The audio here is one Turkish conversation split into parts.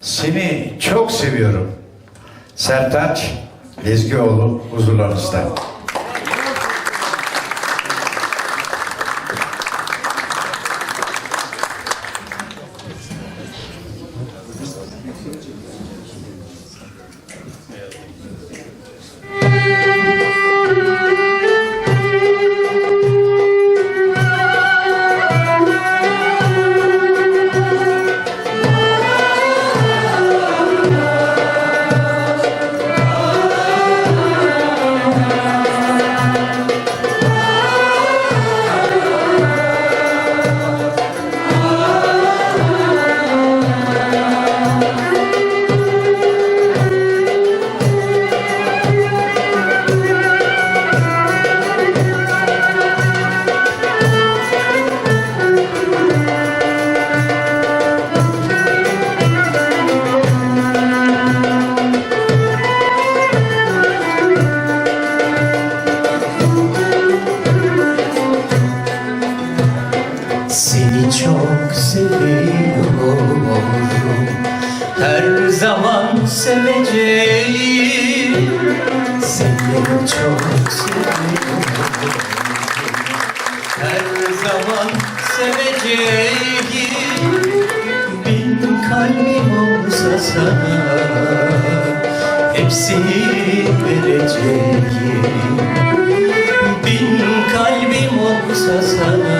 Seni çok seviyorum. Sertaç Lezgioğlu huzurlarınızda. Her zaman seveceğim. Seni Her zaman seveceğim. Bin kalbim olsa sana Hepsini vereceğim Bin kalbim olsa sana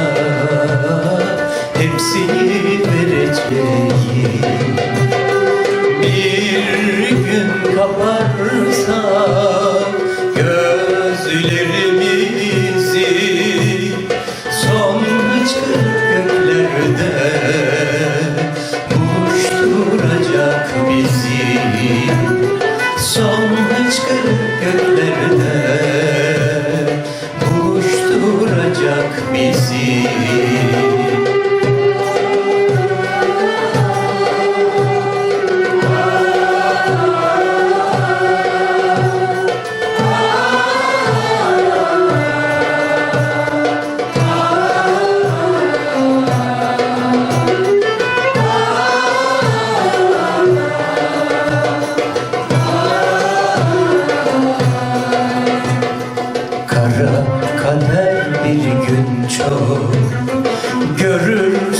Vereceğim. Bir gün kaparsa Gözlerimizi Son hıçkırık göklerde Buluşturacak bizi. Son hıçkırık göklerde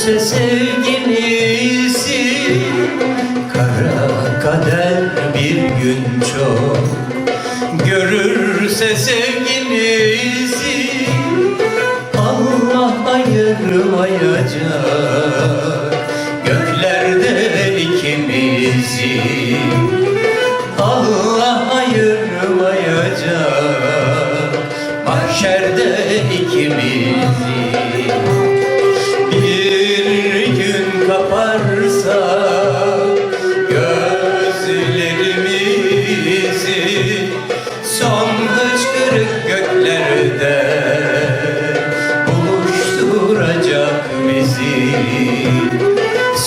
Görürse sevgimizi Kara kader bir gün çok. Görürse sevgimizi Allah ayırmayacak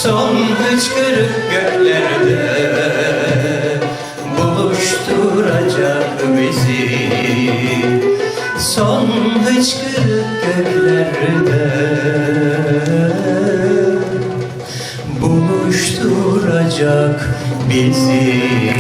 son hıçkırık göklerde. Buluşturacak bizi Son hıçkırık göklerde. Buluşturacak bizi.